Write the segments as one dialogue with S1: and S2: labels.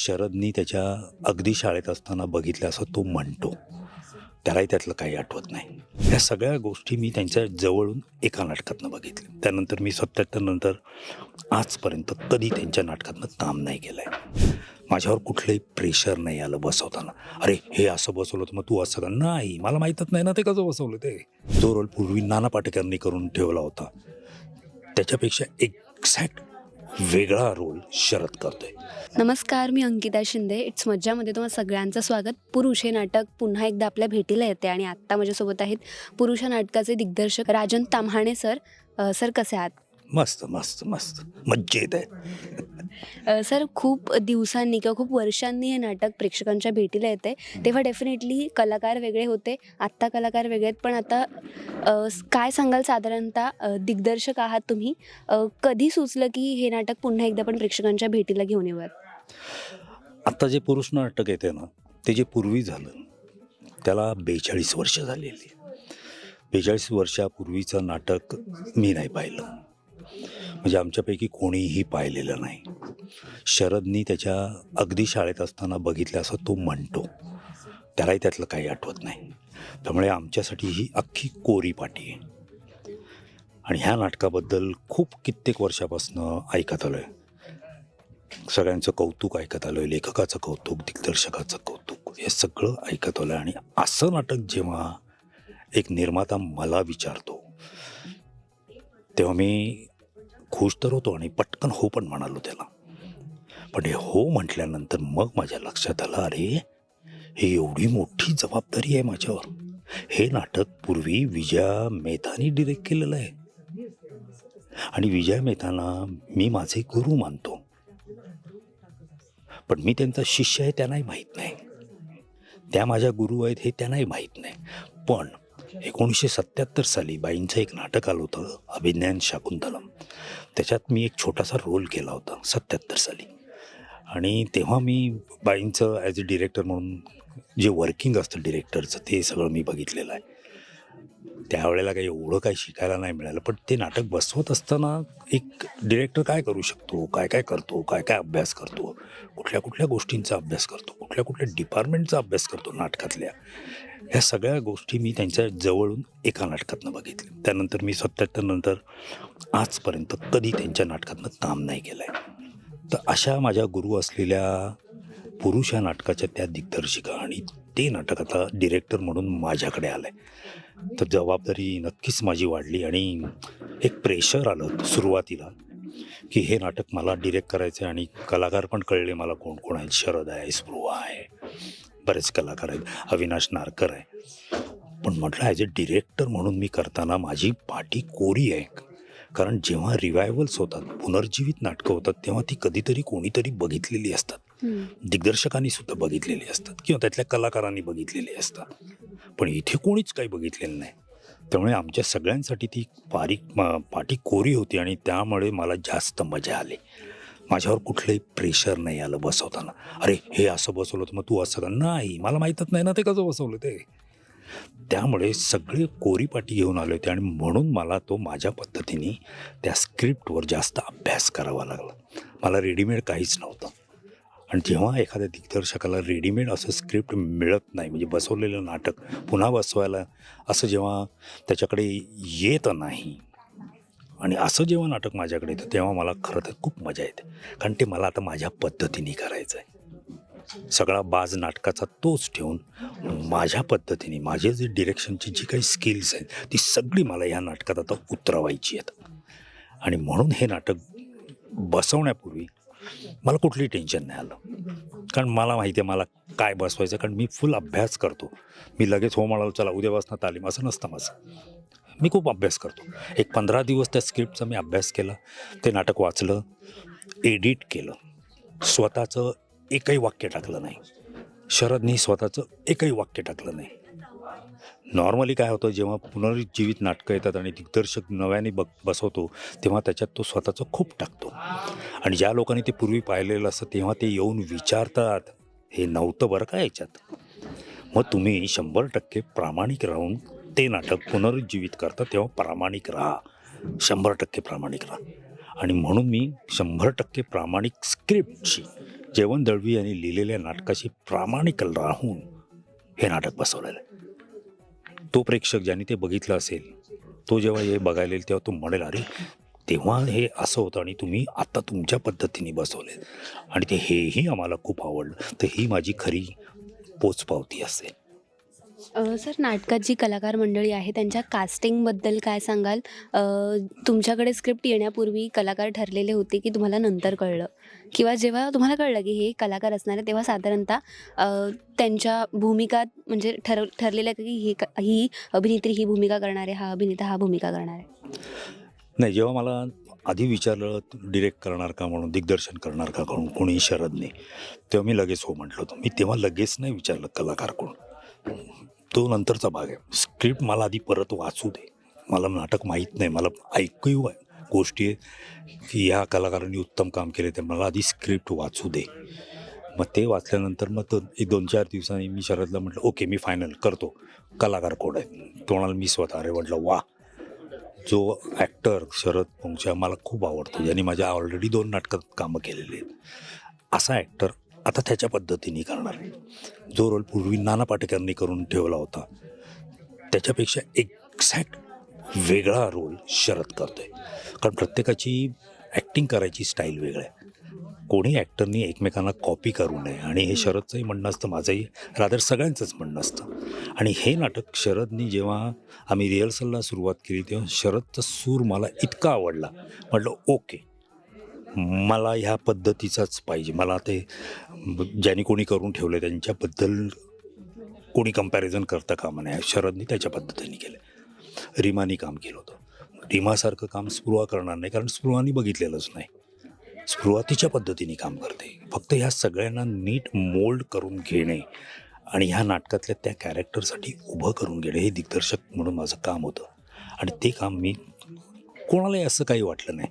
S1: शरदनी त्याच्या अगदी शाळेत असताना बघितलं असं तो म्हणतो. त्यालाही त्यातलं काही आठवत नाही. ह्या सगळ्या गोष्टी मी त्यांच्या जवळून एका नाटकातनं बघितल्या. त्यानंतर मी सत्याहत्तर नंतर आजपर्यंत कधी त्यांच्या नाटकातनं काम नाही केलं आहे माझ्यावर कुठलंही प्रेशर नाही आलं बसवताना. अरे हे असं बसवलं तर मग तू असं का नाही मला माहीतच नाही ना ते कसं बसवलं ते. जो रोल पूर्वी नाना पाटेकरांनी करून ठेवला होता. त्याच्यापेक्षा एक्झॅक्ट वेगळा रोल शरद करतोय.
S2: नमस्कार मी अंकिता शिंदे. इट्स मज्जामध्ये तुम्हाला सगळ्यांचं स्वागत. पुरुष हे नाटक पुन्हा एकदा आपल्या भेटीला येते आणि आत्ता माझ्यासोबत आहेत पुरुष नाटकाचे दिग्दर्शक राजन ताम्हाणे सर. अ, सर कसे आहात?
S1: मस्त मस्त मस्त. मज्जेत आहे.
S2: अ, सर खूप दिवसांनी किंवा खूप वर्षांनी हे नाटक प्रेक्षकांच्या भेटीला येते तेव्हा डेफिनेटली कलाकार वेगळे होते आत्ता कलाकार वेगळे आहेत. पण आता अ, स- काय सांगाल साधारणतः अ, दिग्दर्शक आहात तुम्ही? अ, कधी सुचलं की हे नाटक पुन्हा एकदा पण प्रेक्षकांच्या भेटीला घेऊन येऊयात?
S1: आत्ता जे पुरुष नाटक येते ना ते जे पूर्वी झालं त्याला बेचाळीस वर्ष झालेली. बेचाळीस वर्षापूर्वीचं नाटक मी नाही पाहिलं. म्हणजे आमच्यापैकी कोणीही पाहिलेलं नाही. शरदनी त्याच्या अगदी शाळेत असताना बघितलं असं तो म्हणतो. त्यालाही त्यातलं काही आठवत नाही. त्यामुळे आमच्यासाठी ही अख्खी कोरी पाटी आहे. आणि ह्या नाटकाबद्दल खूप कित्येक वर्षापासून ऐकत आलो आहे सगळ्यांचं कौतुक ऐकत आलोय लेखकाचं कौतुक दिग्दर्शकाचं कौतुक हे सगळं ऐकत आलं आणि असं नाटक जेव्हा एक निर्माता मला विचारतो तेव्हा मी खुश तर होतो आणि पटकन हो पण म्हणालो त्याला. पण हे हो म्हटल्यानंतर मग माझ्या लक्षात आलं अरे ही एवढी मोठी जबाबदारी आहे माझ्यावर. हे नाटक पूर्वी विजया मेहतानी डिरेक्ट केलेलं आहे. आणि विजया मेहताना मी माझे गुरु मानतो. पण मी त्यांचा शिष्य आहे त्यांनाही माहीत नाही. त्या माझ्या गुरु आहेत हे त्यांनाही माहीत नाही. पण एकोणीसशे सत्याहत्तर साली बाईंचं एक नाटक आलं होतं अभिज्ञान शाकुंतलम. त्याच्यात मी एक छोटासा रोल केला होता सत्याहत्तर साली. आणि तेव्हा मी बाईंचं ॲज अ डिरेक्टर म्हणून जे वर्किंग असतं डिरेक्टरचं ते सगळं मी बघितलेलं आहे. त्यावेळेला काही एवढं काही शिकायला नाही मिळालं पण ते नाटक बसवत असताना एक डिरेक्टर काय करू शकतो काय काय करतो काय काय अभ्यास करतो कुठल्या कुठल्या गोष्टींचा अभ्यास करतो कुठल्या कुठल्या डिपार्टमेंटचा अभ्यास करतो नाटकातल्या. ह्या सगळ्या गोष्टी मी त्यांच्या जवळून एका नाटकातनं बघितल्या. त्यानंतर मी सत्याहत्तर नंतर आजपर्यंत कधी त्यांच्या नाटकातनं काम नाही केलं आहे तर अशा माझ्या गुरु असलेल्या पुरुष या नाटकाच्या त्या दिग्दर्शिका आणि ते नाटक आता डिरेक्टर म्हणून माझ्याकडे आलं आहे तर जबाबदारी नक्कीच माझी वाढली आणि एक प्रेशर आलं सुरुवातीला की हे नाटक मला डिरेक्ट करायचं आहे आणि कलाकार पण कळले मला कोण कोण आहेत. शरद आहे स्पृहा आहे बरेच कलाकार आहेत. अविनाश नारकर आहे. पण म्हटलं ॲज अ डिरेक्टर म्हणून मी करताना माझी पाठी कोरी आहे. कारण जेव्हा रिवायवल्स होतात पुनर्जीवित नाटकं होतात तेव्हा ती कधीतरी कोणीतरी बघितलेली असतात. दिग्दर्शकांनी सुद्धा बघितलेली असतात किंवा त्यातल्या कलाकारांनी बघितलेली असतात. पण इथे कोणीच काही बघितलेलं नाही. त्यामुळे आमच्या सगळ्यांसाठी ती पारी पाटी कोरी होती आणि त्यामुळे मला जास्त मजा आली. माझ्यावर कुठलंही प्रेशर नाही आलं बसवताना. अरे हे असं बसवलं तर मग तू असं नाही मला माहीतच नाही ना ते कसं बसवलं ते. त्यामुळे सगळे कोरीपाटी घेऊन आले होते आणि म्हणून मला तो माझ्या पद्धतीने त्या स्क्रिप्टवर जास्त अभ्यास करावा लागला. मला रेडीमेड काहीच नव्हतं. आणि जेव्हा एखाद्या दिग्दर्शकाला रेडीमेड असं स्क्रिप्ट मिळत नाही म्हणजे बसवलेलं नाटक पुन्हा बसवायला असं जेव्हा त्याच्याकडे येत नाही आणि असं जेव्हा नाटक माझ्याकडे येतं तेव्हा मला खरं तर खूप मजा येते. कारण ते मला आता माझ्या पद्धतीने करायचं आहे सगळा बाज नाटकाचा तोच ठेवून माझ्या पद्धतीने माझे जे डिरेक्शनची जी काही स्किल्स आहेत ती सगळी मला ह्या नाटकात आता उतरवायची आहेत. आणि म्हणून हे नाटक बसवण्यापूर्वी मला कुठलंही टेन्शन नाही आलं. कारण मला माहिती आहे मला काय बसवायचं कारण मी फुल अभ्यास करतो. मी लगेच हो म्हणालो चला उद्यापासून तालीम. असं नसतं माझं. मी खूप अभ्यास करतो. एक पंधरा दिवस त्या स्क्रिप्टचा मी अभ्यास केला. ते नाटक वाचलं एडिट केलं. स्वतःचं एकही वाक्य टाकलं नाही. शरदनी स्वतःचं एकही वाक्य टाकलं नाही. नॉर्मली काय होतं जेव्हा पुनरुज्जीवित नाटकं येतात आणि दिग्दर्शक नव्याने बघ बसवतो तेव्हा त्याच्यात तो स्वतःचं खूप टाकतो. आणि ज्या लोकांनी ते पूर्वी पाहिलेलं असतं तेव्हा ते येऊन विचारतात हे नव्हतं बरं का याच्यात? मग तुम्ही शंभर टक्के प्रामाणिक राहून ते नाटक पुनरुज्जीवित करतं तेव्हा प्रामाणिक राहा. शंभर टक्के प्रामाणिक राहा. आणि म्हणून मी शंभर टक्के प्रामाणिक स्क्रिप्टशी जेवण दळवी यांनी लिहिलेल्या नाटकाशी प्रामाणिक राहून हे नाटक बसवलेलं आहे. तो प्रेक्षक ज्याने ते बघितलं असेल तो जेव्हा हे बघायला येईल तेव्हा तो म्हणेल अरे तेव्हा हे असं होतं आणि तुम्ही आत्ता तुमच्या पद्धतीने बसवले आणि ते हेही आम्हाला खूप आवडलं. तर ही माझी खरी पोचपावती असेल.
S2: सर नाटकात जी कलाकार मंडळी आहे त्यांच्या कास्टिंगबद्दल काय सांगाल? तुमच्याकडे स्क्रिप्ट येण्यापूर्वी कलाकार ठरलेले होते की तुम्हाला नंतर कळलं? किंवा जेव्हा तुम्हाला कळलं की हे कलाकार असणार आहे तेव्हा साधारणतः त्यांच्या भूमिका म्हणजे ठर ठरलेलं की ही ही अभिनेत्री ही भूमिका करणार आहे हा अभिनेता हा भूमिका करणार आहे?
S1: नाही जेव्हा मला आधी विचारलं डिरेक्ट करणार का म्हणून दिग्दर्शन करणार का म्हणून कोणी शरदने तेव्हा मी लगेच हो म्हटलं होतं. मी तेव्हा लगेच नाही विचारलं कलाकार कोण. तो नंतरचा भाग आहे. स्क्रिप्ट मला आधी परत वाचू दे. मला नाटक माहीत नाही. मला ऐकू आहे. गोष्टी आहे की ह्या कलाकारांनी उत्तम काम केले ते मला आधी स्क्रिप्ट वाचू दे. मग ते वाचल्यानंतर मग तो एक दोन चार दिवसांनी मी शरदला म्हटलं ओके मी फायनल करतो. कलाकार कोण आहे? तो मी स्वतः अरे म्हटलं वा. जो ॲक्टर शरद पोंगच्या मला खूप आवडतो. ज्यांनी माझ्या ऑलरेडी दोन नाटकात कामं केलेली आहेत. असा ॲक्टर आता त्याच्या पद्धतीने करणार. जो रोल पूर्वी नाना पाटेकरांनी करून ठेवला होता त्याच्यापेक्षा एक्झॅक्ट वेगळा रोल शरद करतोय. कारण प्रत्येकाची ॲक्टिंग करायची स्टाईल वेगळी आहे. कोणी ॲक्टरनी एकमेकांना कॉपी करू नये आणि हे शरदचंही म्हणणं असतं माझंही रादर सगळ्यांचंच म्हणणं असतं. आणि हे नाटक शरदनी जेव्हा आम्ही रिहर्सलला सुरुवात केली तेव्हा शरदचा सूर मला इतका आवडला. म्हटलं ओके मला ह्या पद्धतीचाच पाहिजे. मला ते ज्यांनी कोणी करून ठेवलं त्यांच्याबद्दल कोणी कंपॅरिझन करता कामा नये शरदनी त्याच्या पद्धतीने केलं रिमानी काम केलं होतं. रिमासारखं काम स्पृहा करणार नाही कारण स्पृहानी बघितलेलंच नाही. स्पृहा तिच्या पद्धतीने काम करते. फक्त ह्या सगळ्यांना नीट मोल्ड करून घेणे आणि ह्या नाटकातल्या त्या कॅरेक्टरसाठी उभं करून घेणे हे दिग्दर्शक म्हणून माझं काम होतं. आणि ते काम मी कोणालाही असं काही वाटलं नाही.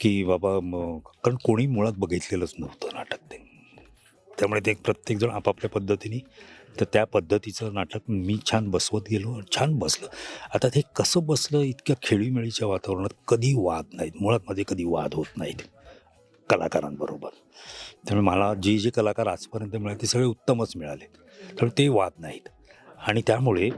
S1: की बाबा मग कारण कोणी मुळात बघितलेलंच नव्हतं नाटक ते. त्यामुळे ते प्रत्येकजण आपापल्या पद्धतीने तर त्या पद्धतीचं नाटक मी छान बसवत गेलो छान बसलं. आता ते कसं बसलं इतक्या खेळीमेळीच्या वातावरणात कधी वाद नाहीत मुळात मध्ये कधी वाद होत नाहीत कलाकारांबरोबर. त्यामुळे मला जे जे कलाकार आजपर्यंत मिळाले ते सगळे उत्तमच मिळाले. तर ते वाद नाहीत. आणि त्यामुळे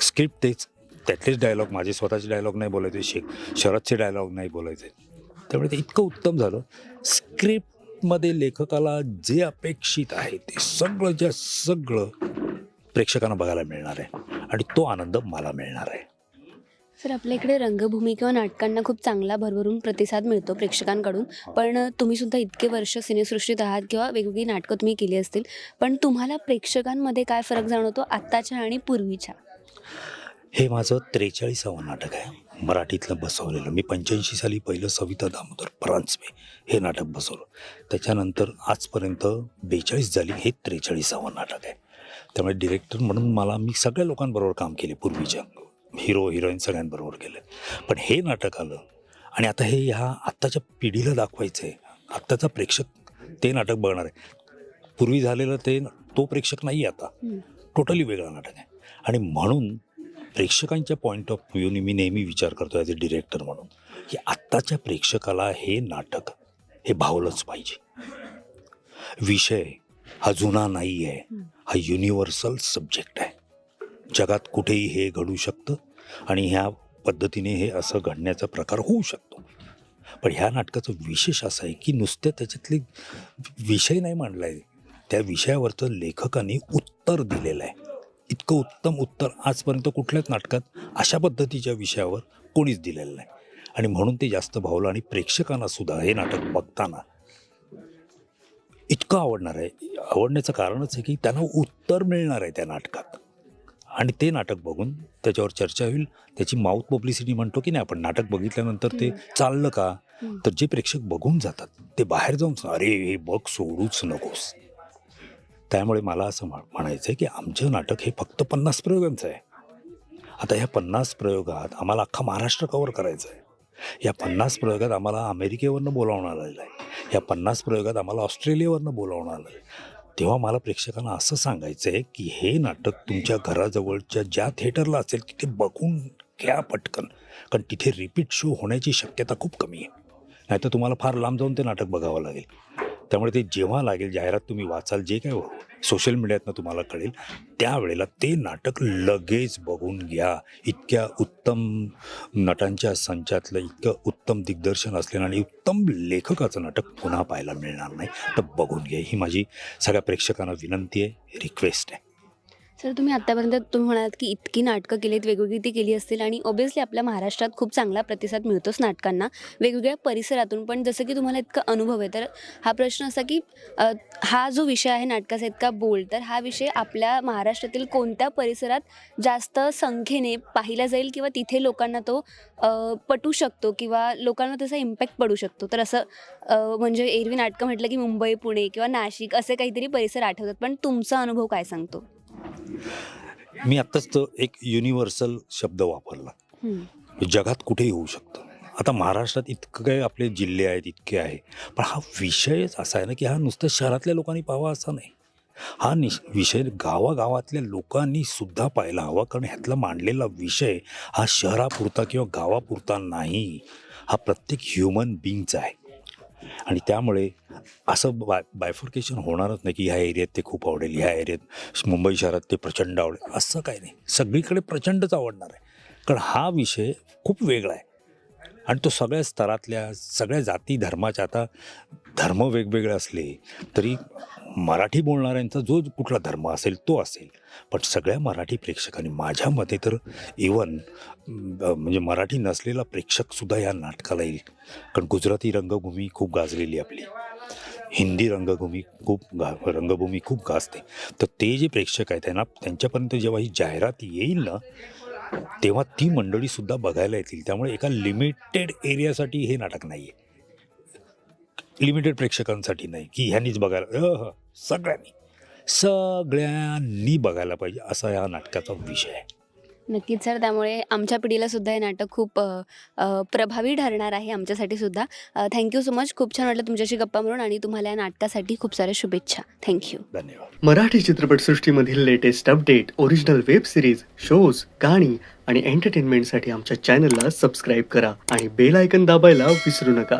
S1: स्क्रिप्ट तेच त्यातलेच डायलॉग माझे स्वतःचे डायलॉग नाही बोलायचे शे शरदचे डायलॉग नाही बोलायचे. त्यामुळे ते इतकं उत्तम झालं. स्क्रिप्टमध्ये लेखकाला जे अपेक्षित आहे ते सगळं ज्या सगळं प्रेक्षकांना बघायला मिळणार आहे. आणि तो आनंद मला मिळणार आहे.
S2: सर आपल्या इकडे रंगभूमी किंवा नाटकांना खूप चांगला भरभरून प्रतिसाद मिळतो प्रेक्षकांकडून. पण तुम्ही सुद्धा इतके वर्ष सिनेसृष्टीत आहात किंवा वेगवेगळी नाटकं तुम्ही केली असतील. पण तुम्हाला प्रेक्षकांमध्ये काय फरक जाणवतो? आत्ताच्या आणि पूर्वीच्या?
S1: हे माझं त्रेचाळीसावं नाटक आहे. मराठीतलं बसवलेलं. मी पंच्याऐंशी साली पहिलं सविता दामोदर परांजपे हे नाटक बसवलं. त्याच्यानंतर आजपर्यंत बेचाळीस झाली हे त्रेचाळीसावं नाटक आहे. त्यामुळे डिरेक्टर म्हणून मला मी सगळ्या लोकांबरोबर काम केले पूर्वीच्या. हिरो हिरोईन सगळ्यांबरोबर केलं. पण हे नाटक आलं आणि आता हे ह्या आत्ताच्या पिढीला दाखवायचं आहे. आत्ताचा प्रेक्षक ते नाटक बघणार आहे. पूर्वी झालेलं ते तो प्रेक्षक नाही आता. टोटली वेगळं नाटक आहे. आणि म्हणून प्रेक्षकांच्या पॉईंट ऑफ व्ह्यूने मी नेहमी विचार करतो ॲज अ डिरेक्टर म्हणून की आत्ताच्या प्रेक्षकाला हे नाटक हे भावलंच पाहिजे. विषय हा जुना नाही आहे हा युनिव्हर्सल सब्जेक्ट आहे. जगात कुठेही हे घडू शकतं आणि ह्या पद्धतीने हे असं घडण्याचा प्रकार होऊ शकतो. पण ह्या नाटकाचं विशेष असं आहे की नुसत्या त्याच्यातले विषय नाही मांडला आहे त्या विषयावरचं लेखकांनी उत्तर दिलेलं आहे. इतकं उत्तम उत्तर आजपर्यंत कुठल्याच नाटकात अशा पद्धतीच्या विषयावर कोणीच दिलेलं नाही. आणि म्हणून ते जास्त भावलं आणि प्रेक्षकांना सुद्धा हे नाटक बघताना इतकं आवडणार आहे. आवडण्याचं कारणच आहे की त्यांना उत्तर मिळणार आहे त्या नाटकात. आणि ते नाटक बघून त्याच्यावर चर्चा होईल. त्याची माउथ पब्लिसिटी म्हणतो की नाही आपण नाटक बघितल्यानंतर ते चाललं का. तर जे प्रेक्षक बघून जातात ते बाहेर जाऊन अरे हे बघ सोडूच नकोस. त्यामुळे मला असं म्हणायचं आहे की आमचं नाटक हे फक्त पन्नास प्रयोगांचं आहे. आता ह्या पन्नास प्रयोगात आम्हाला अख्खा महाराष्ट्र कवर करायचं आहे या पन्नास प्रयोगात आम्हाला अमेरिकेवरनं बोलावणं आलेलं आहे. या पन्नास प्रयोगात आम्हाला ऑस्ट्रेलियावरनं बोलावणं आलं आहे. तेव्हा मला प्रेक्षकांना असं सांगायचं आहे की हे नाटक तुमच्या घराजवळच्या ज्या थिएटरला असेल तिथे बघून घ्या पटकन. कारण तिथे रिपीट शो होण्याची शक्यता खूप कमी आहे. नाहीतर तुम्हाला फार लांब जाऊन ते नाटक बघावं लागेल. त्यामुळे ते जेव्हा लागेल जाहिरात तुम्ही वाचाल जे काय हो, सोशल मीडियातनं तुम्हाला कळेल त्यावेळेला ते नाटक लगेच बघून घ्या. इतक्या उत्तम नटांच्या संचातलं इतकं उत्तम दिग्दर्शन असलेलं आणि उत्तम लेखकाचं नाटक पुन्हा पाहायला मिळणार नाही तर बघून घ्या. ही माझी सगळ्या प्रेक्षकांना विनंती आहे रिक्वेस्ट आहे.
S2: सर तुम्ही आत्तापर्यंत तुम्ही म्हणालात की इतकी नाटकं केलीत वेगवेगळी ती केली असतील आणि ऑब्व्हियसली आपल्या महाराष्ट्रात खूप चांगला प्रतिसाद मिळतोच नाटकांना वेगवेगळ्या परिसरातून. पण जसं की तुम्हाला इतका अनुभव आहे तर हा प्रश्न असा की अ, हा जो विषय आहे नाटकाचा इतका बोल तर हा विषय आपल्या महाराष्ट्रातील कोणत्या परिसरात जास्त संख्येने पाहिला जाईल किंवा तिथे लोकांना तो अ, पटू शकतो किंवा लोकांना त्याचा इम्पॅक्ट पडू शकतो? तर असं अ, म्हणजे एरवी नाटकं म्हटलं की मुंबई पुणे किंवा नाशिक असे काहीतरी परिसर आठवतात. पण तुमचा अनुभव काय सांगतो?
S1: मी आत्ताच तो एक युनिव्हर्सल शब्द वापरला. जगात कुठेही होऊ शकतं. आता महाराष्ट्रात इतकं काय आपले जिल्हे आहेत इतके आहे. पण हा विषयच असा आहे ना की हा नुसतं शहरातल्या लोकांनी पाहावा असा नाही. हा निश विषय गावागावातल्या लोकांनी सुद्धा पाहायला हवा कारण ह्यातला मांडलेला विषय हा शहरापुरता किंवा गावापुरता नाही. हा प्रत्येक ह्युमन बिईंगचा आहे. आणि त्यामुळे असं बाय बायफोर्केशन होणारच नाही की ह्या एरियात ते खूप आवडेल ह्या एरियात मुंबई शहरात ते प्रचंड आवडेल. असं काही नाही. सगळीकडे प्रचंडच आवडणार आहे. कारण हा विषय खूप वेगळा आहे. आणि तो सगळ्या स्तरातल्या सगळ्या जाती धर्माच्या आता धर्म वेगवेगळे असले तरी मराठी बोलणाऱ्यांचा जो कुठला धर्म असेल तो असेल. पण सगळ्या मराठी प्रेक्षकांनी माझ्या मते तर इवन म्हणजे मराठी नसलेला प्रेक्षकसुद्धा या नाटकाला येईल. कारण गुजराती रंगभूमी खूप गाजलेली आपली. हिंदी रंगभूमी खूप गा रंगभूमी खूप गाजते. तर ते जे प्रेक्षक आहेत त्यांना त्यांच्यापर्यंत जेव्हा ही जाहिरात येईल ना तेव्हा ती मंडळीसुद्धा बघायला येतील. त्यामुळे एका लिमिटेड एरियासाठी हे नाटक नाही आहे लिमिटेड प्रेक्षकांसाठी नाही की ह्यांनीच बघायला. सगळ्यांनी. सगळ्यांनी बघायला पाहिजे असा या नाटकाचा विषय आहे.
S2: नक्कीच सर. त्यामुळे आमच्या पिढीला सुद्धा हे नाटक खूप प्रभावी ठरणार आहे आमच्यासाठी सुद्धा. Thank you so much. खूप छान वाटलं तुमच्याशी गप्पा म्हणून आणि तुम्हाला या नाटकासाठी खूप साऱ्या शुभेच्छा. थँक्यू
S1: धन्यवाद.
S3: Marathi चित्रपटसृष्टीमधील latest update original web series shows गाणी आणि एंटरटेनमेंटसाठी आमच्या चॅनलला सबस्क्राईब करा आणि बेल आयकन दाबायला विसरू नका.